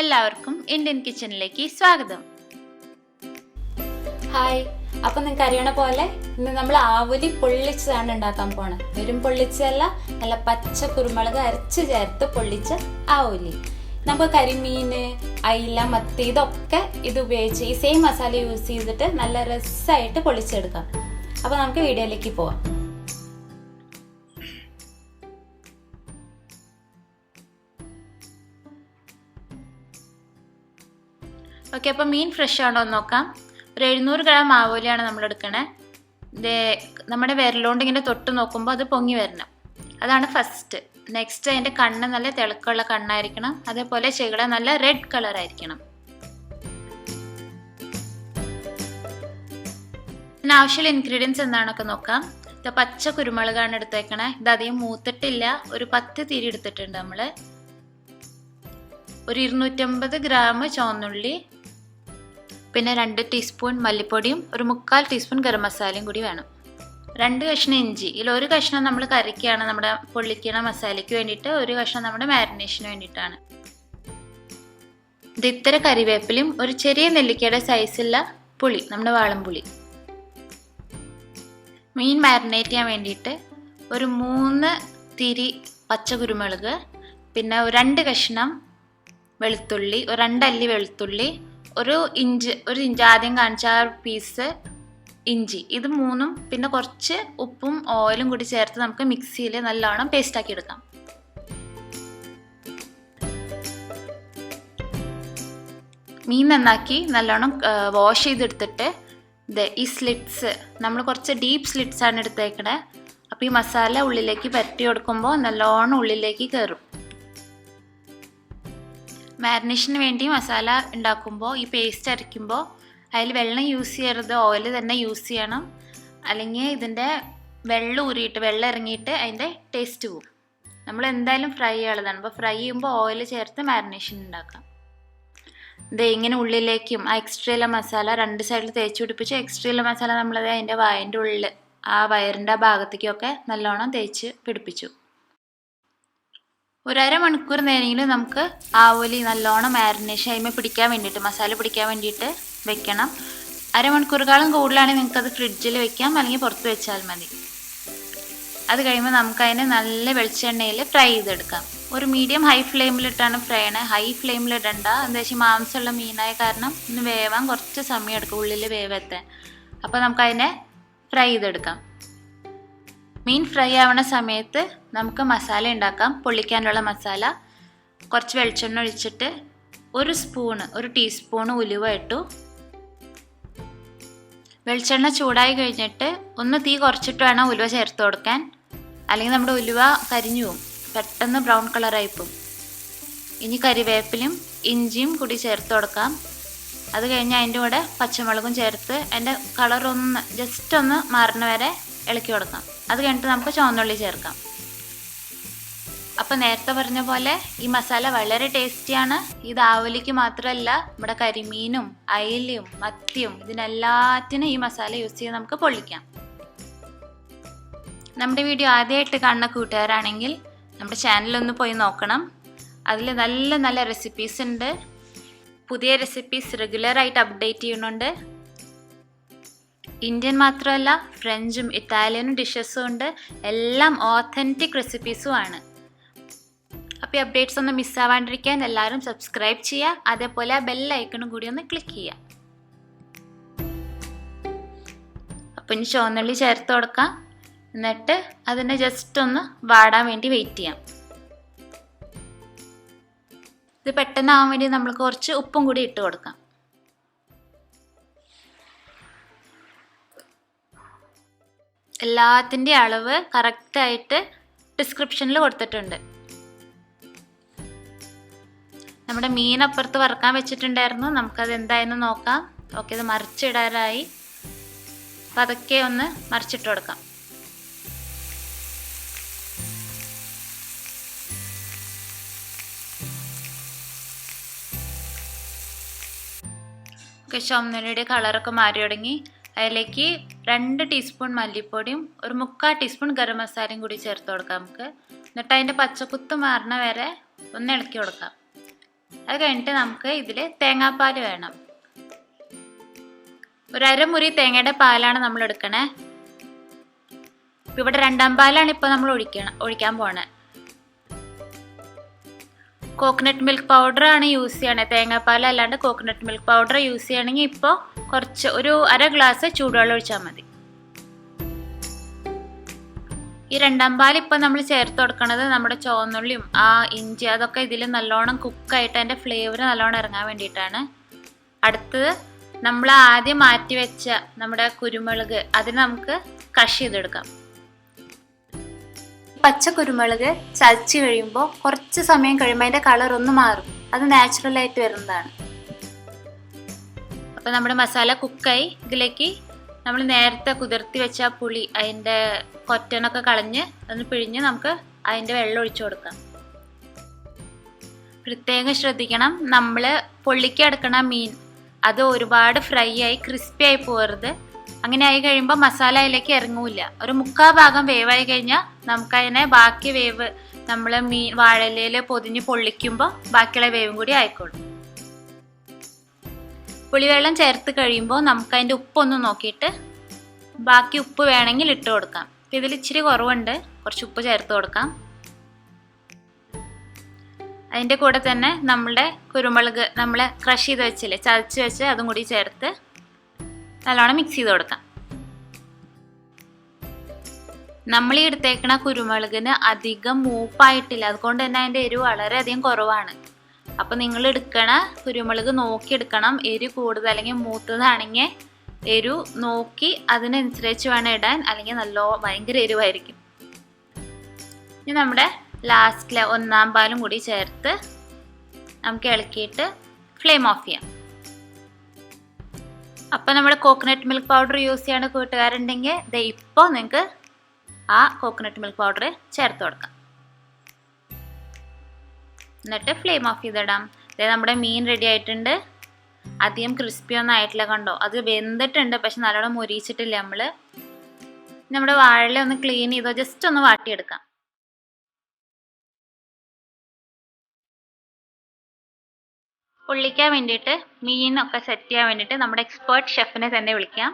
എല്ലാവർക്കും ഇന്ത്യൻ കിച്ചണിലേക്ക് സ്വാഗതം. ഹായ് അപ്പൊ നിങ്ങൾക്ക് അറിയണ പോലെ ഇന്ന് നമ്മൾ ആവലി പൊള്ളിച്ചതാണ് ഉണ്ടാക്കാൻ പോണത് വെറും പൊള്ളിച്ചല്ല നല്ല പച്ച കുരുമുളക് അരച്ച് ചേർത്ത് പൊള്ളിച്ച ആവലി. നമുക്ക് കരിമീന് അയില മത്തി ഇതൊക്കെ ഇത് ഉപയോഗിച്ച് ഈ സെയിം മസാല യൂസ് ചെയ്തിട്ട് നല്ല രസമായിട്ട് പൊള്ളിച്ചെടുക്കാം. അപ്പൊ നമുക്ക് വീഡിയോയിലേക്ക് പോവാം. ഓക്കെ അപ്പോൾ മീൻ ഫ്രഷ് ആണോ എന്ന് നോക്കാം. ഒരു എഴുന്നൂറ് ഗ്രാം ആവോലിയാണ് നമ്മൾ എടുക്കണേ. ഇതേ നമ്മുടെ വിരലുകൊണ്ട് ഇങ്ങനെ തൊട്ട് നോക്കുമ്പോൾ അത് പൊങ്ങി വരണം. അതാണ് ഫസ്റ്റ് നെക്സ്റ്റ് അതിന്റെ കണ്ണ് നല്ല തിളക്കമുള്ള കണ്ണായിരിക്കണം. അതേപോലെ ചെകിട നല്ല റെഡ് കളർ ആയിരിക്കണം. പിന്നെ ആവശ്യമുള്ള ഇൻഗ്രീഡിയൻസ് എന്താണൊക്കെ നോക്കാം. ഇത് പച്ച കുരുമുളകാണ് എടുത്തേക്കണേ. ഇത് അധികം മൂത്തിട്ടില്ല. ഒരു പത്ത് തിരി എടുത്തിട്ടുണ്ട് നമ്മൾ ഒരു ഇരുന്നൂറ്റമ്പത് ഗ്രാം ചുവന്നുള്ളി പിന്നെ രണ്ട് ടീസ്പൂൺ മല്ലിപ്പൊടിയും ഒരു മുക്കാൽ ടീസ്പൂൺ ഗരം മസാലയും കൂടി വേണം. രണ്ട് കഷ്ണം ഇഞ്ചി. ഇതിൽ ഒരു കഷ്ണം നമ്മൾ കറിക്കാണ് നമ്മുടെ പൊള്ളിക്കണ മസാലയ്ക്ക് വേണ്ടിയിട്ട് ഒരു കഷ്ണം നമ്മുടെ മാരിനേഷന് വേണ്ടിയിട്ടാണ്. ഇത് ഇത്ര കറിവേപ്പിലും ഒരു ചെറിയ നെല്ലിക്കയുടെ സൈസുള്ള പുളി നമ്മുടെ വാളംപുളി മീൻ മാരിനേറ്റ് ചെയ്യാൻ വേണ്ടിയിട്ട് ഒരു മൂന്ന് തിരി പച്ച കുരുമുളക് പിന്നെ രണ്ട് കഷ്ണം വെളുത്തുള്ളി ഒരു രണ്ടല്ലി വെളുത്തുള്ളി ഒരു ഇഞ്ച് ഒരു ഇഞ്ച് ആദ്യം കാണിച്ച ആ പീസ് ഇഞ്ചി. ഇത് മൂന്നും പിന്നെ കുറച്ച് ഉപ്പും ഓയിലും കൂടി ചേർത്ത് നമുക്ക് മിക്സിയിൽ നല്ലോണം പേസ്റ്റ് ആക്കി എടുക്കാം. മീൻ നന്നാക്കി നല്ലോണം വാഷ് ചെയ്തെടുത്തിട്ട് ഇത് ഈ സ്ലിറ്റ്സ് നമ്മൾ കുറച്ച് ഡീപ്പ് സ്ലിറ്റ്സ് ആണ് എടുത്തേക്കണേ. അപ്പോൾ ഈ മസാല ഉള്ളിലേക്ക് പരട്ടി കൊടുക്കുമ്പോൾ നല്ലോണം ഉള്ളിലേക്ക് കയറും മാരിനേഷന് വേണ്ടി മസാല ഉണ്ടാക്കുമ്പോൾ ഈ പേസ്റ്റ് അരയ്ക്കുമ്പോൾ അതിൽ വെള്ളം യൂസ് ചെയ്യരുത് ഓയിൽ തന്നെ യൂസ് ചെയ്യണം. അല്ലെങ്കിൽ ഇതിന്റെ വെള്ളം ഊരിയിട്ട് വെള്ളം ഇറങ്ങിയിട്ട് അതിന്റെ ടേസ്റ്റ് പോവും. നമ്മൾ എന്തായാലും ഫ്രൈ ചെയ്യാനുള്ളതാണ്. അപ്പോൾ ഫ്രൈ ചെയ്യുമ്പോൾ ഓയിൽ ചേർത്ത് മാരിനേഷൻ ഉണ്ടാക്കാം. ഇത് ഇങ്ങനെ ഉള്ളിലേക്കും ആ എക്സ്ട്രയുള്ള മസാല രണ്ട് സൈഡിൽ തേച്ച് പിടിപ്പിച്ച് എക്സ്ട്രയുള്ള മസാല നമ്മളത് അതിന്റെ വയറിന്റെ ഉള്ളിൽ ആ വയറിന്റെ ആ ഭാഗത്തേക്കൊക്കെ നല്ലോണം തേച്ച് പിടിപ്പിച്ചു. ഒരു അരമണിക്കൂർ നേരെങ്കിലും നമുക്ക് ആവോലി നല്ലോണം മാരിനേഷൻ അതിമേ പിടിക്കാൻ വേണ്ടിയിട്ട് മസാല പിടിക്കാൻ വേണ്ടിയിട്ട് വെക്കണം. അരമണിക്കൂറുകാളും കൂടുതലാണെങ്കിൽ നിങ്ങൾക്കത് ഫ്രിഡ്ജിൽ വെക്കാം അല്ലെങ്കിൽ പുറത്ത് വെച്ചാൽ മതി. അത് കഴിയുമ്പോൾ നമുക്ക് അതിനെ നല്ല വെളിച്ചെണ്ണയിൽ ഫ്രൈ ചെയ്തെടുക്കാം. ഒരു മീഡിയം ഹൈ ഫ്ലെയിമിലിട്ടാണ് ഫ്രൈ ചെയ്യണത് ഹൈ ഫ്ലെയിമിൽ ഇടണ്ട എന്താ വെച്ചാൽ മാംസമുള്ള മീനായ കാരണം ഒന്ന് വേവാൻ കുറച്ച് സമയം എടുക്കും ഉള്ളിൽ വേവെത്താൻ. അപ്പോൾ നമുക്കതിനെ ഫ്രൈ ചെയ്തെടുക്കാം. മീൻ ഫ്രൈ ആവണ സമയത്ത് നമുക്ക് മസാല ഉണ്ടാക്കാം. പൊള്ളിക്കാനുള്ള മസാല. കുറച്ച് വെളിച്ചെണ്ണ ഒഴിച്ചിട്ട് ഒരു സ്പൂണ് ഒരു ടീസ്പൂണ് ഉലുവ ഇട്ടു. വെളിച്ചെണ്ണ ചൂടായി കഴിഞ്ഞിട്ട് ഒന്ന് തീ കുറച്ചിട്ട് വേണം ഉലുവ ചേർത്ത് കൊടുക്കാൻ. അല്ലെങ്കിൽ നമ്മുടെ ഉലുവ കരിഞ്ഞു പോവും. പെട്ടെന്ന് ബ്രൗൺ കളറായി പോവും. ഇനി കരിവേപ്പിലും ഇഞ്ചിയും കൂടി ചേർത്ത് കൊടുക്കാം. അത് കഴിഞ്ഞ് അതിന്റെ കൂടെ പച്ചമുളകും ചേർത്ത് അതിന്റെ കളറൊന്ന് ജസ്റ്റ് ഒന്ന് മാറുന്ന വരെ ഇളക്കി കൊടുക്കാം. അത് കഴിഞ്ഞിട്ട് നമുക്ക് ചുവന്നുള്ളി ചേർക്കാം. അപ്പം നേരത്തെ പറഞ്ഞ പോലെ ഈ മസാല വളരെ ടേസ്റ്റിയാണ്. ഇത് ആവലിക്ക് മാത്രമല്ല നമ്മുടെ കരിമീനും അയിലും മത്തിയും ഇതിനെല്ലാത്തിനും ഈ മസാല യൂസ് ചെയ്ത് നമുക്ക് പൊള്ളിക്കാം. നമ്മുടെ വീഡിയോ ആദ്യമായിട്ട് കാണുന്ന കൂട്ടുകാരാണെങ്കിൽ നമ്മുടെ ചാനലൊന്ന് പോയി നോക്കണം. അതിൽ നല്ല നല്ല റെസിപ്പീസ് ഉണ്ട്. പുതിയ റെസിപ്പീസ് റെഗുലറായിട്ട് അപ്ഡേറ്റ് ചെയ്യുന്നുണ്ട്. ഇന്ത്യൻ മാത്രമല്ല ഫ്രഞ്ചും ഇറ്റാലിയനും ഡിഷസും ഉണ്ട്. എല്ലാം ഓത്തന്റിക് റെസിപ്പീസും ആണ്. അപ്പോൾ ഈ അപ്ഡേറ്റ്സ് ഒന്നും മിസ്സാവാണ്ടിരിക്കാൻ എല്ലാവരും സബ്സ്ക്രൈബ് ചെയ്യുക. അതേപോലെ ആ ബെല്ലൈക്കണും കൂടി ഒന്ന് ക്ലിക്ക് ചെയ്യുക. അപ്പം ഇനി ചുവന്നുള്ളി ചേർത്ത് കൊടുക്കാം. എന്നിട്ട് അതിനെ ജസ്റ്റ് ഒന്ന് വാടാൻ വേണ്ടി വെയിറ്റ് ചെയ്യാം. ഇത് പെട്ടെന്നാവാൻ വേണ്ടി നമ്മൾ കുറച്ച് ഉപ്പും കൂടി ഇട്ട് കൊടുക്കാം. എല്ലാത്തിന്റെ അളവ് കറക്റ്റായിട്ട് ഡിസ്ക്രിപ്ഷനിൽ കൊടുത്തിട്ടുണ്ട്. നമ്മുടെ മീൻ അപ്പുറത്ത് വറുക്കാൻ വെച്ചിട്ടുണ്ടായിരുന്നു. നമുക്കത് എന്തായെന്ന് നോക്കാം. ഓക്കെ ഇത് മറിച്ചിടാറായി. അപ്പം അതൊക്കെ ഒന്ന് മറിച്ചിട്ട് കൊടുക്കാം. ഓക്കെ ചുമന്നുള്ളിയുടെ കളറൊക്കെ മാറി തുടങ്ങി. അതിലേക്ക് രണ്ട് ടീസ്പൂൺ മല്ലിപ്പൊടിയും ഒരു മുക്കാൽ ടീസ്പൂൺ ഗരം മസാലയും കൂടി ചേർത്ത് കൊടുക്കാം നമുക്ക്. എന്നിട്ട് അതിന്റെ പച്ചക്കുത്ത് മാറണ വരെ ഒന്ന് ഇളക്കി കൊടുക്കാം. അത് കഴിഞ്ഞിട്ട് നമുക്ക് ഇതിൽ തേങ്ങാപ്പാൽ വേണം. ഒരു അരമുറി തേങ്ങയുടെ പാലാണ് നമ്മൾ എടുക്കണേ. ഇവിടെ രണ്ടാം പാലാണ് ഇപ്പോൾ നമ്മൾ ഒഴിക്കണം ഒഴിക്കാൻ പോണേ. കോക്കനട്ട് മിൽക്ക് പൗഡർ ആണ് യൂസ് ചെയ്യണേ. തേങ്ങാപ്പാൽ അല്ലാണ്ട് കോക്കനട്ട് മിൽക്ക് പൗഡർ യൂസ് ചെയ്യണമെങ്കിൽ ഇപ്പോൾ കുറച്ച് ഒരു അര ഗ്ലാസ് ചൂടുവെള്ളം ഒഴിച്ചാൽ മതി. ഈ രണ്ടാം പാൽ ഇപ്പം നമ്മൾ ചേർത്ത് കൊടുക്കണത് നമ്മുടെ ചുവന്നുള്ളിയും ആ ഇഞ്ചി അതൊക്കെ ഇതിൽ നല്ലോണം കുക്കായിട്ട് അതിന്റെ ഫ്ലേവർ നല്ലോണം ഇറങ്ങാൻ വേണ്ടിയിട്ടാണ്. അടുത്തത് നമ്മൾ ആദ്യം മാറ്റി വെച്ച നമ്മുടെ കുരുമുളക് അതിന് നമുക്ക് കഷ് ചെയ്തെടുക്കാം. പച്ച കുരുമുളക് ചതച്ച് കഴിയുമ്പോൾ കുറച്ച് സമയം കഴിയുമ്പോൾ അതിന്റെ കളർ ഒന്ന് മാറും. അത് നാച്ചുറൽ ആയിട്ട് വരുന്നതാണ്. അപ്പോൾ നമ്മുടെ മസാല കുക്കായി ഇതിലേക്ക് നമ്മൾ നേരത്തെ കുതിർത്തി വെച്ച പുളി അതിന്റെ കൊറ്റനൊക്കെ കളഞ്ഞ് ഒന്ന് പിഴിഞ്ഞ് നമുക്ക് അതിന്റെ വെള്ളം ഒഴിച്ചു കൊടുക്കാം. പ്രത്യേകം ശ്രദ്ധിക്കണം. നമ്മൾ പൊള്ളിക്ക് എടുക്കണ മീൻ അത് ഒരുപാട് ഫ്രൈ ആയി ക്രിസ്പി ആയി പോകരുത്. അങ്ങനെ ആയി കഴിയുമ്പോൾ മസാല അതിലേക്ക് ഇറങ്ങൂല. ഒരു മുക്കാ ഭാഗം വേവായി കഴിഞ്ഞാൽ നമുക്കതിനെ ബാക്കി വേവ് നമ്മൾ മീൻ വാഴയിലയിൽ പൊതിഞ്ഞ് പൊള്ളിക്കുമ്പോൾ ബാക്കിയുള്ള വേവും കൂടി ആയിക്കോളും. പുളിവെള്ളം ചേർത്ത് കഴിയുമ്പോൾ നമുക്ക് അതിന്റെ ഉപ്പൊന്ന് നോക്കിയിട്ട് ബാക്കി ഉപ്പ് വേണമെങ്കിൽ ഇട്ട് കൊടുക്കാം. അപ്പം ഇതിൽ ഇച്ചിരി കുറവുണ്ട്. കുറച്ച് ഉപ്പ് ചേർത്ത് കൊടുക്കാം. അതിന്റെ കൂടെ തന്നെ നമ്മുടെ കുരുമുളക് നമ്മൾ ക്രഷ് ചെയ്ത് വെച്ചില്ലേ ചതച്ച് വെച്ച് അതും കൂടി ചേർത്ത് നല്ലോണം മിക്സ് ചെയ്ത് കൊടുക്കാം. നമ്മൾ ഈ എടുത്തേക്കണ കുരുമുളകിന് അധികം മൂപ്പായിട്ടില്ല. അതുകൊണ്ട് തന്നെ അതിന്റെ എരിവ് വളരെയധികം കുറവാണ്. അപ്പോൾ നിങ്ങൾ എടുക്കണ കുരുമുളക് നോക്കി എടുക്കണം. എരി കൂടുതൽ അല്ലെങ്കിൽ മൂത്തതാണെങ്കിൽ എരു നോക്കി അതിനനുസരിച്ച് വേണം ഇടാൻ. അല്ലെങ്കിൽ നല്ല ഭയങ്കര എരിവായിരിക്കും. ഇനി നമ്മുടെ ലാസ്റ്റിലെ ഒന്നാം പാലും കൂടി ചേർത്ത് നമുക്ക് ഇളക്കിയിട്ട് ഫ്ലെയിം ഓഫ് ചെയ്യാം. അപ്പം നമ്മുടെ കോക്കനട്ട് മിൽക്ക് പൗഡർ യൂസ് ചെയ്യേണ്ട കൂട്ടുകാരുണ്ടെങ്കിൽ ദേ ഇപ്പോൾ നിങ്ങൾക്ക് ആ കോക്കനട്ട് മിൽക്ക് പൗഡർ ചേർത്ത് കൊടുക്കാം. എന്നിട്ട് ഫ്ലെയിം ഓഫ് ചെയ്തിടാം. അതായത് നമ്മുടെ മീൻ റെഡി ആയിട്ടുണ്ട്. അധികം ക്രിസ്പി ഒന്നും ആയിട്ടില്ല കണ്ടോ? അത് വെന്തിട്ടുണ്ട് പക്ഷെ നല്ലോണം മുരിച്ചിട്ടില്ല നമ്മൾ നമ്മുടെ വാഴ ഒന്ന് ക്ലീൻ ചെയ്തോ? ജസ്റ്റ് ഒന്ന് വാട്ടിയെടുക്കാം. പൊള്ളിക്കാൻ വേണ്ടിയിട്ട് മീനൊക്കെ സെറ്റ് ചെയ്യാൻ വേണ്ടിയിട്ട് നമ്മുടെ എക്സ്പേർട്ട് ഷെഫിനെ തന്നെ വിളിക്കാം.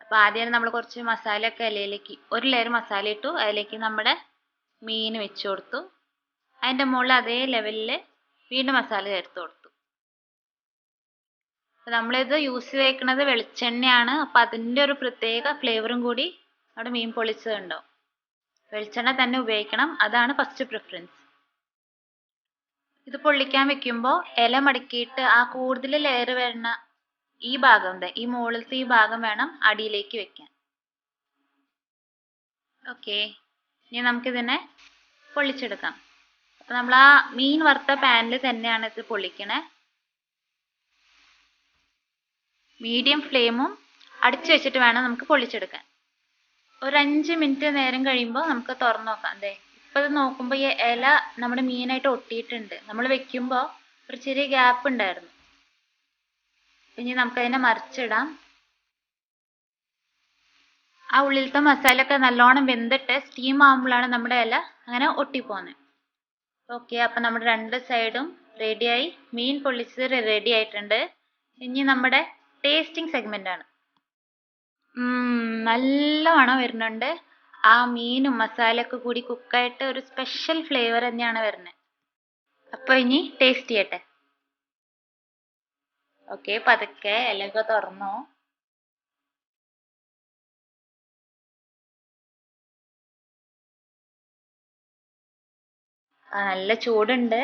അപ്പോൾ ആദ്യം നമ്മൾ കുറച്ച് മസാലയൊക്കെ ഇലയിലേക്ക് ഒരു ലെയർ മസാല ഇട്ടു. അതിലേക്ക് നമ്മുടെ മീൻ വെച്ച് കൊടുത്തു. അതിന്റെ മുകളിൽ അതേ ലെവലിൽ വീണ്ടും മസാല ചേർത്ത് കൊടുത്തു. അപ്പോൾ നമ്മളിത് യൂസ് ചെയ്തേക്കുന്നത് വെളിച്ചെണ്ണയാണ്. അപ്പോൾ അതിന്റെ ഒരു പ്രത്യേക ഫ്ലേവറും കൂടി നമ്മുടെ മീൻ പൊളിച്ചതുണ്ടാവും. വെളിച്ചെണ്ണ തന്നെ ഉപയോഗിക്കണം. അതാണ് ഫസ്റ്റ് പ്രിഫറൻസ് ഇത് പൊള്ളിക്കാൻ വെക്കുമ്പോൾ ഇല മടക്കിയിട്ട് ആ കൂടുതൽ ലെയർ വരുന്ന ഈ ഭാഗം ഈ മുകളിലത്തെ ഈ ഭാഗം വേണം അടിയിലേക്ക് വെക്കാൻ. ഓക്കെ ഇനി നമുക്കിതിനെ പൊള്ളിച്ചെടുക്കാം. അപ്പം നമ്മൾ ആ മീൻ വറുത്ത പാനിൽ തന്നെയാണ് ഇത് പൊള്ളിക്കണേ. മീഡിയം ഫ്ലെയിമും അടിച്ചു വെച്ചിട്ട് വേണം നമുക്ക് പൊള്ളിച്ചെടുക്കാൻ. ഒരു അഞ്ച് മിനിറ്റ് നേരം കഴിയുമ്പോൾ നമുക്ക് തുറന്നു നോക്കാം. അതെ ഇപ്പം ഇത് നോക്കുമ്പോൾ ഈ ഇല നമ്മുടെ മീനായിട്ട് ഒട്ടിയിട്ടുണ്ട്. നമ്മൾ വെക്കുമ്പോൾ ഒരു ചെറിയ ഗ്യാപ്പ് ഉണ്ടായിരുന്നു. ഇനി നമുക്ക് അതിനെ മറിച്ചിടാം. ആ ഉള്ളിലത്തെ മസാല ഒക്കെ നല്ലോണം വെന്തിട്ട് സ്റ്റീം ആകുമ്പോഴാണ് നമ്മുടെ ഇല അങ്ങനെ ഒട്ടിപ്പോകുന്നത് ഓക്കെ അപ്പം നമ്മുടെ രണ്ട് സൈഡും റെഡിയായി മീൻ പൊള്ളിച്ചത് റെഡി ആയിട്ടുണ്ട്. ഇനി നമ്മുടെ ടേസ്റ്റിംഗ് സെഗ്മെന്റ് ആണ്. നല്ല മണം വരുന്നുണ്ട്. ആ മീനും മസാലയൊക്കെ കൂടി കുക്കായിട്ട് ഒരു സ്പെഷ്യൽ ഫ്ലേവർ തന്നെയാണ് വരുന്നത് അപ്പോൾ ഇനി ടേസ്റ്റ് ചെയ്യട്ടെ. ഓക്കെ പതുക്കെ ഇലയൊക്കെ തുറന്നോ. നല്ല ചൂടുണ്ട്.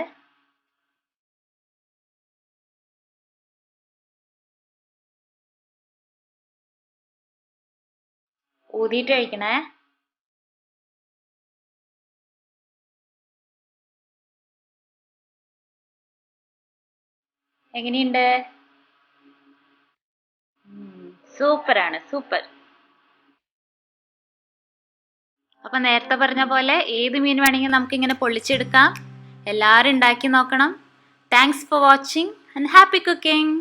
ഊതിയിട്ട് കഴിക്കണേ. എങ്ങനെയുണ്ട്? സൂപ്പറാണ് സൂപ്പർ. അപ്പൊ നേരത്തെ പറഞ്ഞ പോലെ ഏത് മീൻ വേണമെങ്കിൽ നമുക്ക് ഇങ്ങനെ പൊള്ളിച്ചെടുക്കാം. എല്ലാവരും ഉണ്ടാക്കി നോക്കണം. Thanks for watching and happy cooking